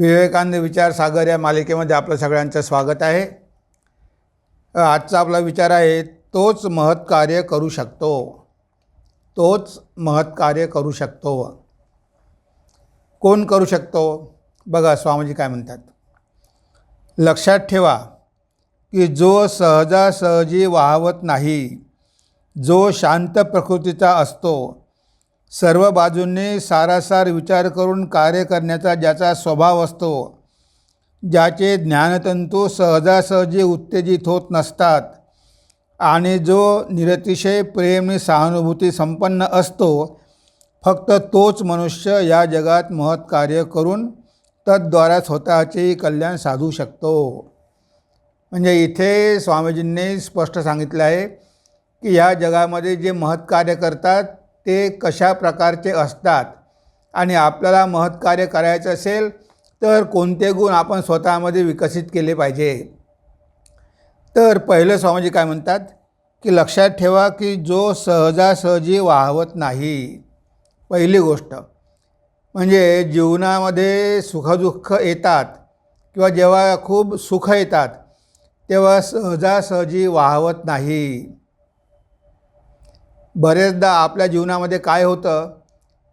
विवेकानंद विचार सागर या मालिकेमध्ये आपलं सगळ्यांचं स्वागत आहे. आजचा आपला विचार आहे तोच महत्कार्य करू शकतो. तोच महत्कार्य करू शकतो. कोण करू शकतो? बघा स्वामीजी काय म्हणतात. लक्षात ठेवा की जो सहजासहजी वाहवत नाही जो शांत प्रकृतीचा असतो सर्व बाजूंनी सारासार विचार करून कार्य करण्याचा ज्याचा स्वभाव असतो ज्याचे ज्ञानतंतू सहजासहजी उत्तेजित होत नसतात आणि जो निरतिशय प्रेम सहानुभूती संपन्न असतो फक्त तोच मनुष्य या जगात महत् कार्य करून तद्वारा स्वतःचेही कल्याण साधू शकतो. म्हणजे इथे स्वामीजींनी स्पष्ट सांगितलं आहे की या जगामध्ये जे महत् कार्य करतात ते कशा प्रकारचे असतात आणि आपल्याला महत् कार्य करायचं असेल तर कोणते गुण आपण स्वतःमध्ये विकसित केले पाहिजे? तर पहिलं स्वामीजी काय म्हणतात की लक्षात ठेवा की जो सहजासहजी वाहवत नाही. पहिली गोष्ट म्हणजे जीवनामध्ये सुखदुःख येतात किंवा जेव्हा खूप सुख येतात तेव्हा सहजासहजी वाहवत नाही. बरेचदा आपल्या जीवनामध्ये काय होतं?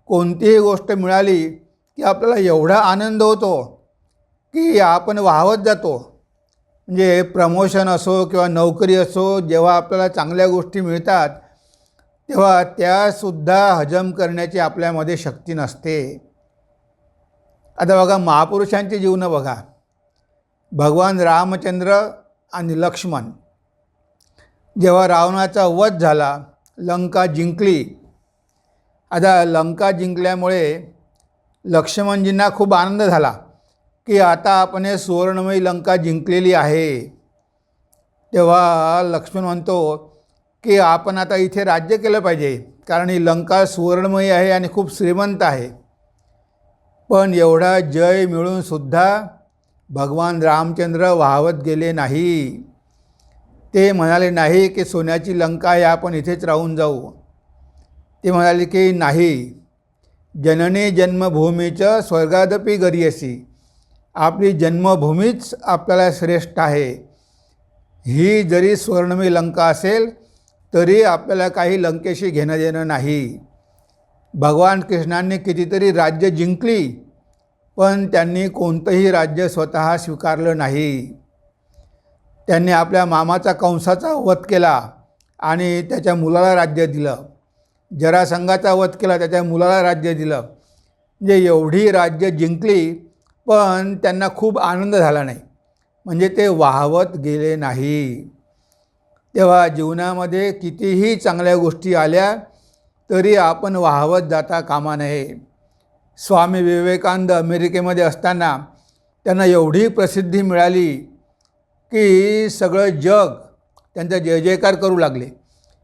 कोणतीही गोष्ट मिळाली की आपल्याला एवढा आनंद होतो की आपण वाहवत जातो. म्हणजे प्रमोशन असो किंवा नोकरी असो जेव्हा आपल्याला चांगल्या गोष्टी मिळतात तेव्हा त्यासुद्धा हजम करण्याची आपल्यामध्ये शक्ती नसते. आता बघा महापुरुषांची जीवनं बघा. भगवान रामचंद्र आणि लक्ष्मण. जेव्हा रावणाचा वध झाला लंका जिंकली. आता लंका जिंकल्यामुळे लक्ष्मणजींना खूप आनंद झाला की आता आपण हे सुवर्णमयी लंका जिंकलेली आहे. तेव्हा लक्ष्मण म्हणतो की आपण आता इथे राज्य केलं पाहिजे कारण ही लंका सुवर्णमयी आहे आणि खूप श्रीमंत आहे. पण एवढा जय मिळूनसुद्धा भगवान रामचंद्र वाहवत गेले नाही. ते म्हणाले नाही की सोन्याची लंका आहे आपण इथेच राहून जाऊ. ते म्हणाले की नाही. जननी जन्मभूमीचं स्वर्गादपी गरीयसी आपली जन्मभूमीच आपल्याला श्रेष्ठ आहे. ही जरी स्वर्णमयी लंका असेल तरी आपल्याला काही लंकेशी घेणं देणं नाही. भगवान कृष्णांनी कितीतरी राज्य जिंकली पण त्यांनी कोणतंही राज्य स्वतः स्वीकारलं नाही. त्यांनी आपल्या मामाचा कंसाचा वध केला आणि त्याच्या मुलाला राज्य दिलं. जरासंघाचा वध केला त्याच्या मुलाला राज्य दिलं. म्हणजे एवढी राज्य जिंकली पण त्यांना खूप आनंद झाला नाही. म्हणजे ते वाहवत गेले नाही. तेव्हा जीवनामध्ये कितीही चांगल्या गोष्टी आल्या तरी आपण वाहवत जाता कामा नये. स्वामी विवेकानंद अमेरिकेमध्ये असताना त्यांना एवढी प्रसिद्धी मिळाली की सगळं जग त्यांचा जय जयकार करू लागले.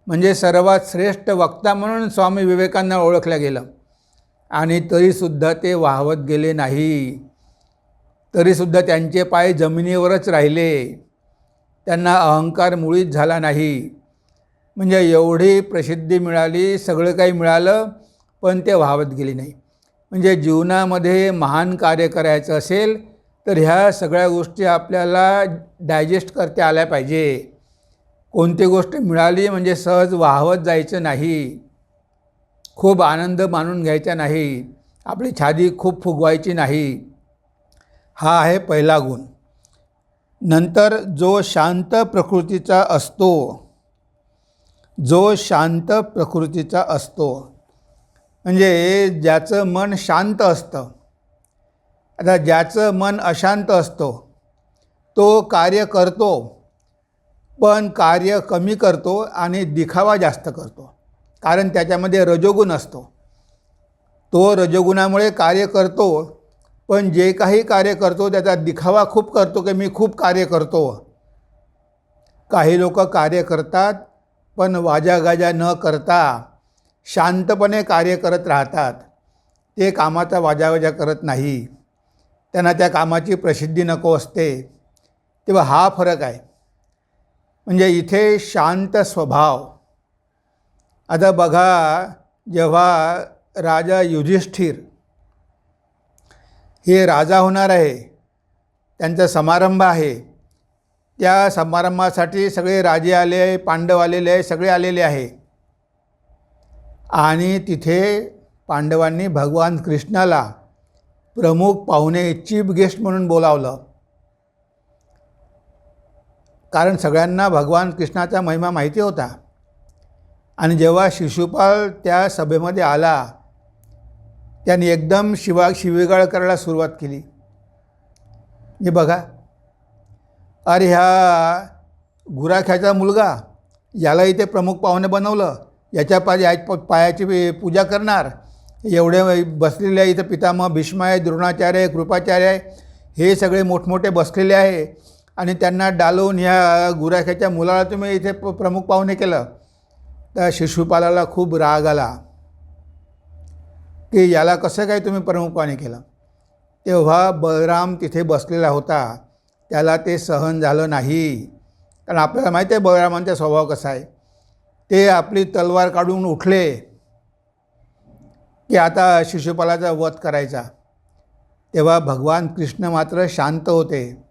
म्हणजे सर्वात श्रेष्ठ वक्ता म्हणून स्वामी विवेकांना ओळखलं गेलं. आणि तरीसुद्धा ते वाहवत गेले नाही. तरीसुद्धा त्यांचे पाय जमिनीवरच राहिले. त्यांना अहंकार मुळीच झाला नाही. म्हणजे एवढी प्रसिद्धी मिळाली सगळं काही मिळालं पण ते वाहवत गेले नाही. म्हणजे जीवनामध्ये महान कार्य करायचं असेल तर ह्या सगळ्या गोष्टी आपल्याला डायजेस्ट करता आल्या पाहिजे. कोणती गोष्ट मिळाली म्हणजे सहज वाहवत जायचं नाही. खूप आनंद मानून घ्यायचा नाही. आपली छादी खूप फुगवायची नाही. हा आहे पहिला गुण. नंतर जो शांत प्रकृतीचा असतो जो शांत प्रकृतीचा असतो म्हणजे ज्याचं मन शांत असतं आता ज्याचं मन अशांत असतो तो कार्य करतो पण कार्य कमी करतो आणि दिखावा जास्त करतो. कारण त्याच्यामध्ये रजोगुण असतो. तो रजगुणामुळे कार्य करतो पण जे काही कार्य करतो त्याचा दिखावा खूप करतो की मी खूप कार्य करतो. काही लोक कार्य करतात पण वाजागाजा न करता शांतपणे कार्य करत राहतात. ते कामाचा वाजावाजा करत नाही. त्यांना त्या कामाची प्रसिद्धी नको असते. तेव्हा हा फरक आहे. म्हणजे इथे शांत स्वभाव. आता बघा जेव्हा राजा युधिष्ठिर हे राजा होणार आहे त्यांचा समारंभ आहे त्या समारंभासाठी सगळे राजे आले आहे पांडव आलेले आहे सगळे आलेले आहे. आणि तिथे पांडवांनी भगवान कृष्णाला प्रमुख पाहुणे चीफ गेस्ट म्हणून बोलावलं. कारण सगळ्यांना भगवान कृष्णाचा महिमा माहिती होता. आणि जेव्हा शिशुपाल त्या सभेमध्ये आला त्याने एकदम शिवा शिवेगाळ करायला सुरुवात केली. हे बघा. अरे ह्या गुराख्याचा मुलगा याला इथे प्रमुख पाहुणे बनवलं. याच्या पाय पायाची पूजा करणार. एवढे बसलेले आहे इथं पितामह भीष्म आहे द्रोणाचार्य आहे कृपाचार्य आहे हे सगळे मोठमोठे बसलेले आहे. आणि त्यांना डालवून ह्या गुराख्याच्या मुलाला तुम्ही इथे प प्रमुख पाहुणे केलं. त्या शिशुपालाला खूप राग आला. की याला कसं काय तुम्ही प्रमुख पाहुणे केलं? तेव्हा बलराम तिथे बसलेला होता. त्याला ते सहन झालं नाही. कारण आपल्याला माहिती आहे बलरामांचा स्वभाव कसा आहे. ते आपली तलवार काढून उठले. की आता शिशुपालाचा वध करायचा. तेव्हा भगवान कृष्ण मात्र शांत होते.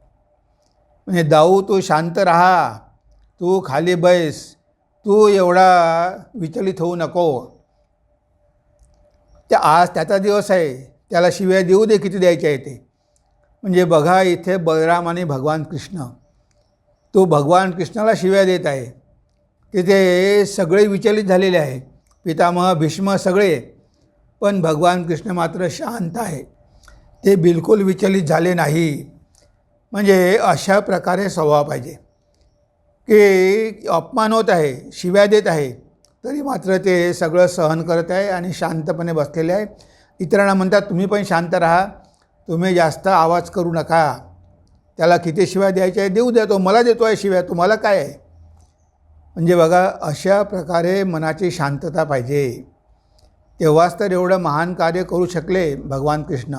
म्हणजे दाऊ तू शांत राहा. तू खाली बैस. तू एवढा विचलित होऊ नको. त्या आज त्याचा दिवस आहे. त्याला शिव्या देऊ दे किती द्यायच्या आहे ते. म्हणजे बघा इथे बलराम आणि भगवान कृष्ण. तो भगवान कृष्णाला शिव्या देत आहे. तिथे सगळे विचलित झालेले आहे. पितामह भीष्म सगळे पण भगवान कृष्ण मात्र शांत आहे. ते बिलकुल विचलित झाले नाही. म्हणजे अशा प्रकारे स्वभाव पाहिजे. की अपमान होत आहे शिव्या देत आहे तरी मात्र ते सगळं सहन करत आहे आणि शांतपणे बसलेले आहे. इतरांना म्हणतात तुम्ही पण शांत राहा. तुम्ही जास्त आवाज करू नका. त्याला किती शिव्या द्यायच्या आहे देऊ द्या तो मला देतो आहे शिव्या. तुम्हाला काय आहे? म्हणजे बघा अशा प्रकारे मनाची शांतता पाहिजे. तेव्हाच तर एवढं महान कार्य करू शकले भगवान कृष्ण.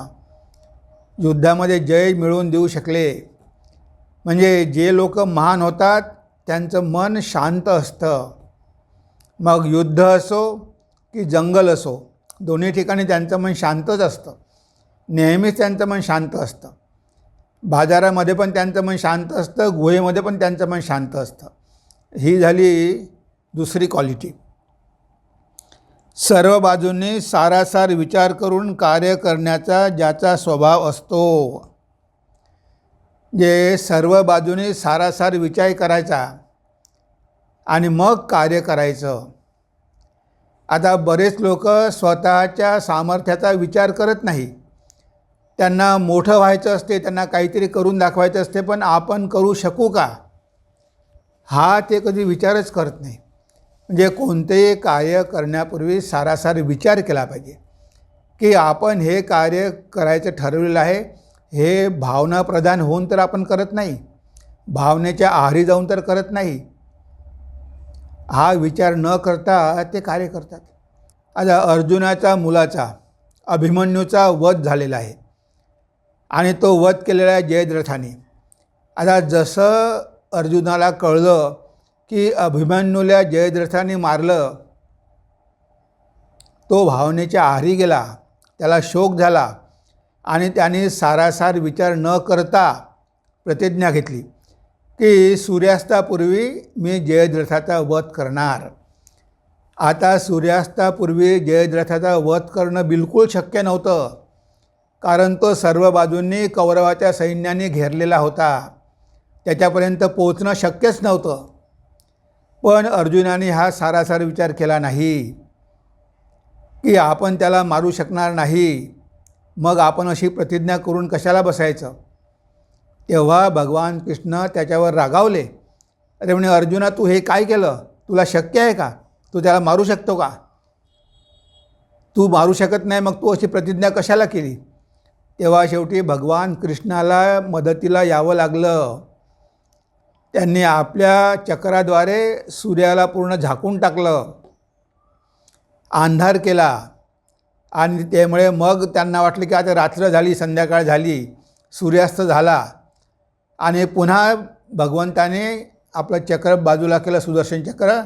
युद्धामध्ये जय मिळवून देऊ शकले. म्हणजे जे लोक महान होतात त्यांचं मन शांत असतं. मग युद्ध असो की जंगल असो दोन्ही ठिकाणी त्यांचं मन शांतच असतं. नेहमीच त्यांचं मन शांत असतं. बाजारामध्ये पण त्यांचं मन शांत असतं गुहेमध्ये पण त्यांचं मन शांत असतं. ही झाली दुसरी क्वालिटी सर्व बाजूंनी सारासार विचार करून कार्य करण्याचा ज्याचा स्वभाव असतो. जे सर्व बाजूने सारासार विचार करायचा आणि मग कार्य करायचं. आता बरेच लोक स्वतःच्या सामर्थ्याचा विचार करत नाही. त्यांना मोठं व्हायचं असते त्यांना काहीतरी करून दाखवायचं असते पण आपण करू शकू का? हा ते कधी विचारच करत नाही. म्हणजे कोणतेही कार्य करण्यापूर्वी सारासार विचार केला पाहिजे की आपण हे कार्य करायचं ठरवलेलं आहे हे भावनाप्रधान होऊन तर आपण करत नाही भावनेच्या आहारी जाऊन तर करत नाही. हा विचार न करता ते कार्य करतात. आता अर्जुनाचा मुलाचा अभिमन्यूचा वध झालेला आहे आणि तो वध केलेला आहे जयद्रथाने. आता जसं अर्जुनाला कळलं की अभिमन्यूला जयद्रथाने मारलं. तो भावनेच्या आहारी गेला. त्याला शोक झाला आणि त्याने सारासार विचार न करता प्रतिज्ञा घेतली की सूर्यास्तापूर्वी मी जयद्रथाचा वध करणार. आता सूर्यास्तापूर्वी जयद्रथाचा वध करणं बिलकुल शक्य नव्हतं. कारण तो सर्व बाजूंनी कौरवाच्या सैन्याने घेरलेला होता. त्याच्यापर्यंत पोचणं शक्यच नव्हतं. पण अर्जुनाने हा सारासार विचार केला नाही की आपण त्याला मारू शकणार नाही मग आपण अशी प्रतिज्ञा करून कशाला बसायचं? तेव्हा भगवान कृष्ण त्याच्यावर रागावले. अरे म्हणे अर्जुना तू हे काय केलं? तुला शक्य आहे का? तू त्याला मारू शकतो का? तू मारू शकत नाही मग तू अशी प्रतिज्ञा कशाला केली? तेव्हा शेवटी भगवान कृष्णाला मदतीला यावं लागलं. त्यांनी आपल्या चक्राद्वारे सूर्याला पूर्ण झाकून टाकलं अंधार केला आणि त्यामुळे मग त्यांना वाटलं की आता रात्र झाली संध्याकाळ झाली सूर्यास्त झाला आणि पुन्हा भगवंताने आपलं चक्र बाजूला केलं सुदर्शन चक्र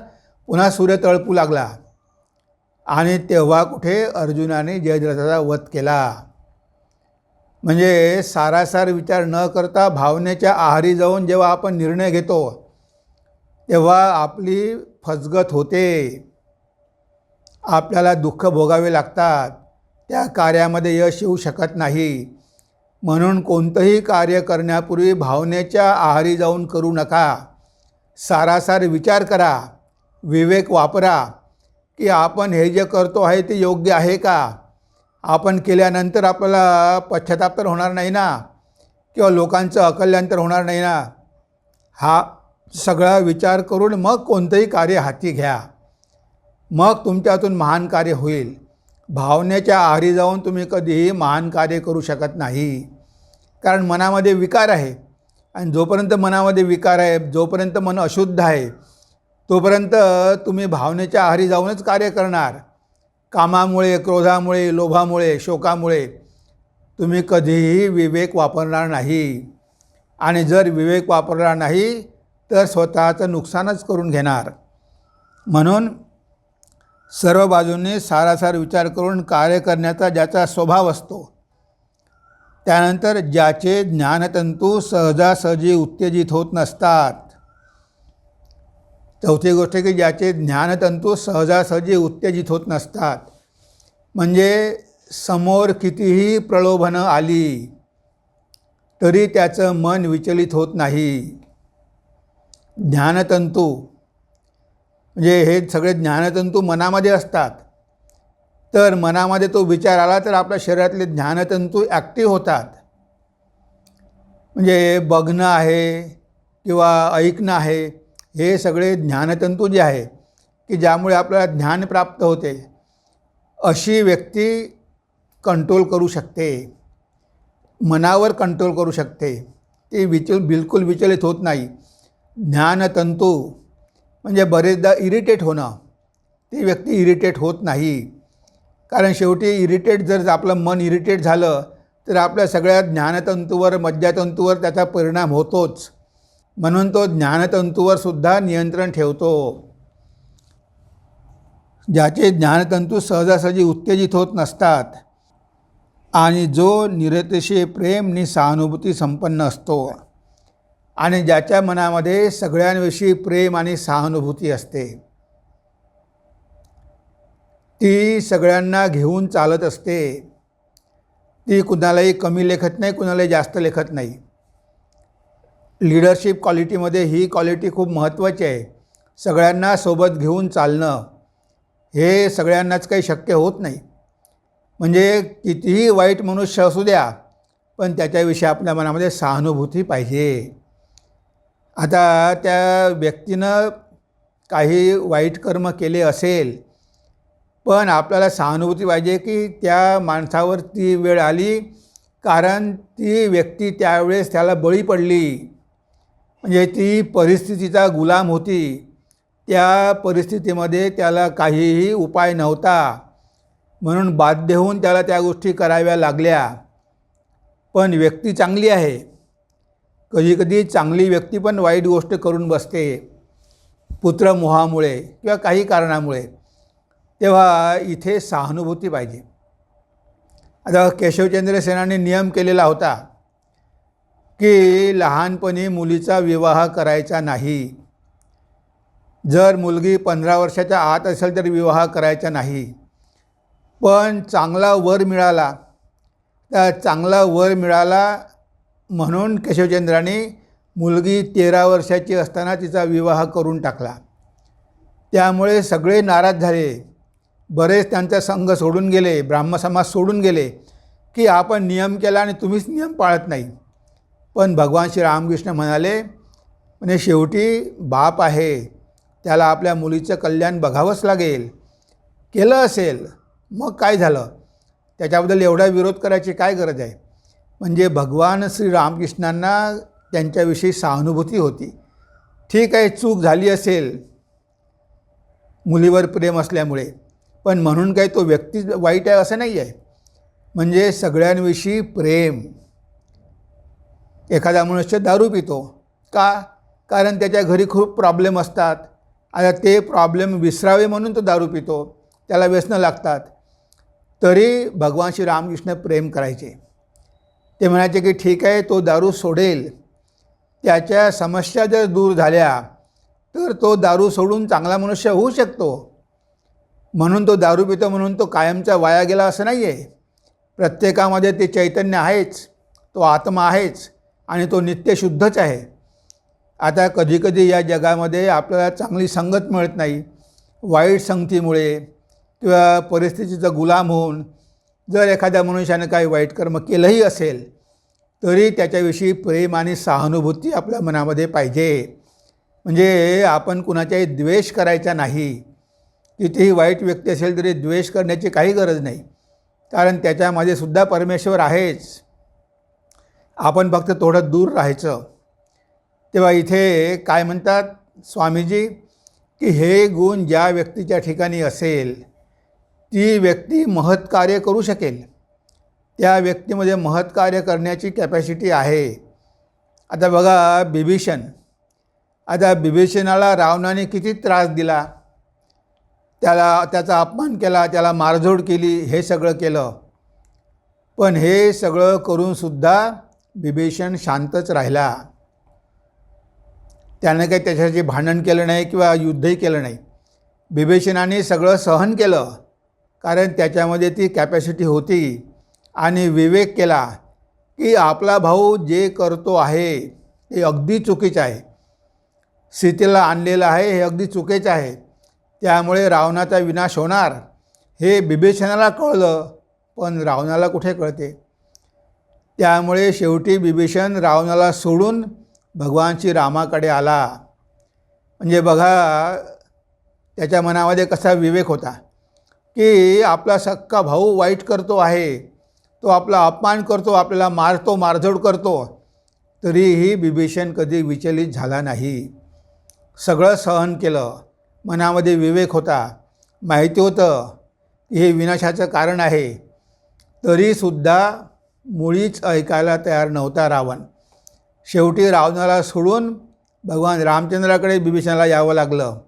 पुन्हा सूर्य तळपू लागला आणि तेव्हा कुठे अर्जुनाने जयद्रथाचा वध केला. म्हणजे सारासार विचार न करता भावनेच्या आहारी जाऊन जेव्हा आपण निर्णय घेतो तेव्हा आपली फसगत होते. आपल्याला दुःख भोगावे लागतात. त्या कार्यामध्ये यश येऊ शकत नाही. म्हणून कोणतंही कार्य करण्यापूर्वी भावनेच्या आहारी जाऊन करू नका. सारासार विचार करा. विवेक वापरा की आपण हे जे करतो आहे ते योग्य आहे का? आपण केल्यानंतर आपल्याला पश्चाताप तर होणार नाही ना? किंवा लोकांचं अकल्याण तर होणार नाही ना? हा सगळा विचार करून मग कोणतंही कार्य हाती घ्या. मग तुमच्यातून महान कार्य होईल. भावनेच्या आहारी जाऊन तुम्ही कधीही महान कार्य करू शकत नाही. कारण मनामध्ये विकार आहे. आणि जोपर्यंत मनामध्ये विकार आहे जोपर्यंत मन अशुद्ध आहे तोपर्यंत तुम्ही भावनेच्या आहारी जाऊनच कार्य करणार. कामामुळे क्रोधामुळे लोभामुळे शोकामुळे तुम्ही कधीही विवेक वापरणार नाही. आणि जर विवेक वापरणार नाही तर स्वतःचं नुकसानच करून घेणार. म्हणून सर्व बाजूंनी सारासार विचार करून कार्य करण्याचा ज्याचा स्वभाव असतो त्यानंतर ज्याचे ज्ञानतंतू सहजासहजी उत्तेजित होत नसतात. चौथी गोष्ट की ज्याचे ज्ञानतंतू सहजासहजी उत्तेजित होत नसतात. म्हणजे समोर कितीही प्रलोभनं आली तरी त्याचं मन विचलित होत नाही. ज्ञानतंतू म्हणजे हे सगळे ज्ञानतंतू मनामध्ये असतात. तर मनामध्ये तो विचार आला तर आपल्या शरीरातले ज्ञानतंतू ॲक्टिव्ह होतात. म्हणजे बघणं आहे किंवा ऐकणं आहे हे सगळे ज्ञानतंतू जे आहे की ज्यामुळे आपल्याला ज्ञान प्राप्त होते अशी व्यक्ती कंट्रोल करू शकते. मनावर कंट्रोल करू शकते. ती विचल बिलकुल विचलित होत नाही. ज्ञानतंतू म्हणजे बरेचदा इरिटेट होणं. ती व्यक्ती इरिटेट होत नाही. कारण शेवटी इरिटेट जर आपलं मन इरिटेट झालं तर आपल्या सगळ्या ज्ञानतंतूवर मज्जातंतूवर त्याचा परिणाम होतोच. म्हणून तो ज्ञानतंतूवर सुद्धा नियंत्रण ठेवतो. ज्याचे ज्ञानतंतू सहजासहजी उत्तेजित होत नसतात आणि जो निरतिशय प्रेम नि सहानुभूती संपन्न असतो आणि ज्याच्या मनामध्ये सगळ्यांविषयी प्रेम आणि सहानुभूती असते. ती सगळ्यांना घेऊन चालत असते. ती कुणालाही कमी लेखत नाही कुणालाही जास्त लेखत नाही. लिडरशिप क्वालिटीमध्ये ही क्वालिटी खूप महत्त्वाची आहे. सगळ्यांना सोबत घेऊन चालणं हे सगळ्यांनाच काही शक्य होत नाही. म्हणजे कितीही वाईट मनुष्य असू द्या पण त्याच्याविषयी आपल्या मनामध्ये सहानुभूती पाहिजे. आता त्या व्यक्तीनं काही वाईट कर्म केले असेल पण आपल्याला सहानुभूती पाहिजे की त्या माणसावर ती वेळ आली कारण ती व्यक्ती त्यावेळेस त्याला बळी पडली. म्हणजे ती परिस्थितीचा गुलाम होती. त्या परिस्थितीमध्ये त्याला काहीही उपाय नव्हता. म्हणून बाध्य होऊन त्याला त्या गोष्टी कराव्या लागल्या. पण व्यक्ती चांगली आहे. कधीकधी चांगली व्यक्ती पण वाईट गोष्ट करून बसते. पुत्रमोहामुळे किंवा काही कारणामुळे. तेव्हा इथे सहानुभूती पाहिजे. आता केशवचंद्र सेनाने नियम केलेला होता. की लहानपणी मुलीचा विवाह करायचा नाही. जर मुलगी पंधरा वर्षाच्या आत असेल तर विवाह करायचा नाही. पण चांगला वर मिळाला तर चांगला वर मिळाला म्हणून केशवचंद्राने मुलगी तेरा वर्षाची असताना तिचा विवाह करून टाकला. त्यामुळे सगळे नाराज झाले. बरेच त्यांचा संघ सोडून गेले ब्राह्मसमाज सोडून गेले की आपण नियम केला आणि तुम्हीच नियम पाळत नाही. पण भगवान श्री रामकृष्ण म्हणाले म्हणजे शेवटी बाप आहे त्याला आपल्या मुलीचं कल्याण बघावंच लागेल. केलं असेल मग काय झालं? त्याच्याबद्दल एवढा विरोध करायची काय गरज आहे? म्हणजे भगवान श्री रामकृष्णांना त्यांच्याविषयी सहानुभूती होती. ठीक आहे चूक झाली असेल मुलीवर प्रेम असल्यामुळे. पण म्हणून काही तो व्यक्ती वाईट आहे असं नाही आहे म्हणजे सगळ्यांविषयी प्रेम. एखादा मनुष्य दारू पितो. का? कारण त्याच्या घरी खूप प्रॉब्लेम असतात. आता ते प्रॉब्लेम विसरावे म्हणून तो दारू पितो. त्याला व्यसनं लागतात. तरी भगवान श्री रामकृष्ण प्रेम करायचे. ते म्हणायचे की ठीक आहे तो दारू सोडेल. त्याच्या समस्या जर दूर झाल्या तर तो दारू सोडून चांगला मनुष्य होऊ शकतो. म्हणून तो दारू पितो म्हणून तो कायमचा वाया गेला असं नाही आहे प्रत्येकामध्ये ते चैतन्य आहेच. तो आत्मा आहेच. आणि तो नित्यशुद्धच आहे. आता कधीकधी या जगामध्ये आपल्याला चांगली संगत मिळत नाही. वाईट संगतीमुळे किंवा परिस्थितीचा गुलाम होऊन जर एखाद्या मनुष्यानं काही वाईट कर्म केलंही असेल तरी त्याच्याविषयी प्रेम आणि सहानुभूती आपल्या मनामध्ये पाहिजे. म्हणजे आपण कुणाच्याही द्वेष करायचा नाही. कितीही वाईट व्यक्ती असेल तरी द्वेष करण्याची काही गरज नाही. कारण त्याच्यामध्ये सुद्धा परमेश्वर आहेच. आपण फक्त थोडं दूर राहायचं. तेव्हा इथे काय म्हणतात स्वामीजी की हे गुण ज्या व्यक्तीच्या ठिकाणी असेल ती व्यक्ती महत्कार्य करू शकेल. त्या व्यक्तीमध्ये महत्कार्य करण्याची कॅपॅसिटी आहे. आता बघा बिभीषण. आता बिभीषणाला रावणाने किती त्रास दिला. त्याला त्याचा अपमान केला त्याला मारझोड केली हे सगळं केलं. पण हे सगळं करूनसुद्धा बिभीषण शांतच राहिला. त्यानं काही त्याच्याशी भांडण केलं नाही किंवा युद्धही केलं नाही. बिभीषणाने सगळं सहन केलं कारण त्याच्यामध्ये ती कॅपॅसिटी होती आणि विवेक केला की आपला भाऊ जे करतो आहे ते अगदी चुकीचं आहे. सीतेला आणलेलं आहे हे अगदी चुकीचं आहे. त्यामुळे रावणाचा विनाश होणार हे बिभीषणाला कळलं पण रावणाला कुठे कळते? त्यामुळे शेवटी बिभीषण रावणाला सोडून भगवान श्री रामाकडे आला. म्हणजे बघा त्याच्या मनामध्ये कसा विवेक होता की आपला सक्का भाऊ वाईट करतो आहे तो आपला अपमान करतो आपल्याला मारतो मारझोड करतो तरीही बिभीषण कधी विचलित झाला नाही. सगळं सहन केलं मनामध्ये विवेक होता माहिती होतं की हे विनाशाचं कारण आहे. तरीसुद्धा मुळीच ऐकायला तयार नव्हता रावण. शेवटी रावणाला सोडून भगवान रामचंद्राकडे बिभीषणाला यावं लागलं.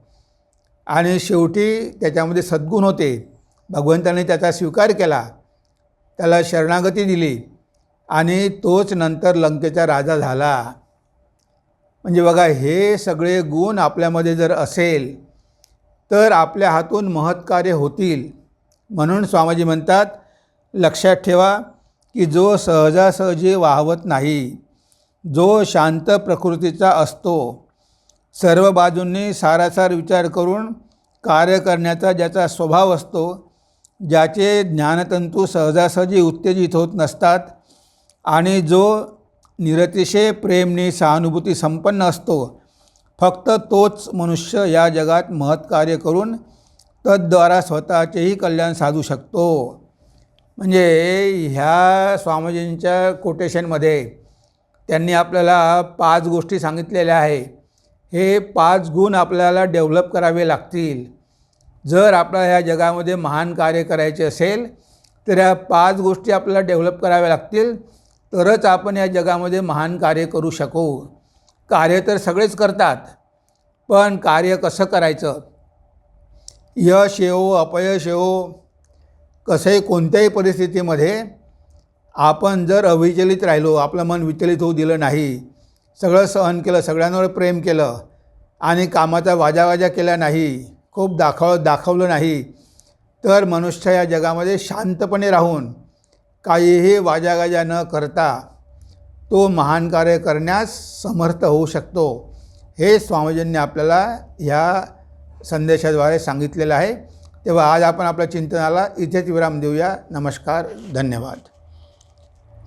आणि शेवटी त्याच्यामध्ये सद्गुण होते. भगवंताने त्याचा स्वीकार केला. त्याला शरणागती दिली. आणि तोच नंतर लंकेचा राजा झाला. म्हणजे बघा हे सगळे गुण आपल्यामध्ये जर असेल तर आपल्या हातून महत्कार्य होतील. म्हणून स्वामीजी म्हणतात लक्षात ठेवा की जो सहजासहजी वाहवत नाही जो शांत प्रकृतीचा असतो सर्व बाजूंनी सारासार विचार करून कार्य करण्याचा ज्याचा स्वभाव असतो ज्याचे ज्ञानतंतू सहजासहजी उत्तेजित होत नसतात आणि जो निरतिशय प्रेमनी सहानुभूती संपन्न असतो फक्त तोच मनुष्य या जगात महत्कार्य करून तद्वारा स्वतःचेही कल्याण साधू शकतो. म्हणजे ह्या स्वामीजींच्या कोटेशनमध्ये त्यांनी आपल्याला पाच गोष्टी सांगितलेल्या आहे हे पाच गुण आपल्याला डेव्हलप करावे लागतील. जर आपल्याला ह्या जगामध्ये महान कार्य करायचे असेल तर ह्या पाच गोष्टी आपल्याला डेव्हलप कराव्या लागतील. तरच आपण या जगामध्ये महान कार्य करू शकू. कार्य तर सगळेच करतात पण कार्य कसं करायचं? यश येवो अपयश येवो कसंही कोणत्याही परिस्थितीमध्ये आपण जर अविचलित राहिलो आपलं मन विचलित होऊ दिलं नाही सगळं सहन केलं सगळ्यांवर प्रेम केलं आणि कामाचा वाजावाजा केला नाही खूप दाखव दाखवलं नाही तर मनुष्य या जगामध्ये शांतपणे राहून काहीही वाजागाजा न करता तो महान कार्य करण्यास समर्थ होऊ शकतो हे स्वामीजींनी आपल्याला ह्या संदेशाद्वारे सांगितलेलं आहे. तेव्हा आज आपण आपल्या चिंतनाला इथेच विराम देऊया. नमस्कार धन्यवाद.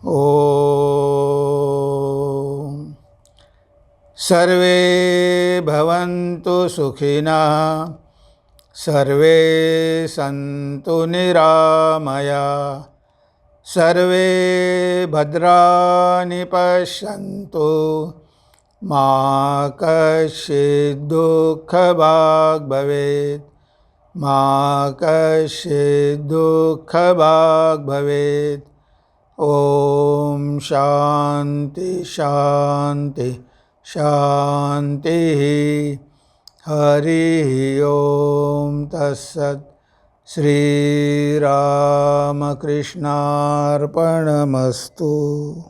ओ सर्वे भवन्तु सुखिनः सर्वे सन्तु निरामया सर्वे भद्राणि पश्यन्तु मा कश्चिद्दुःखभाग् भवेत्। मा दुःखभाग् भवेत् ॐ शान्ति शान्ति शान्तिः। हरिः ॐ तत्सत्। श्रीरामकृष्णार्पणमस्तु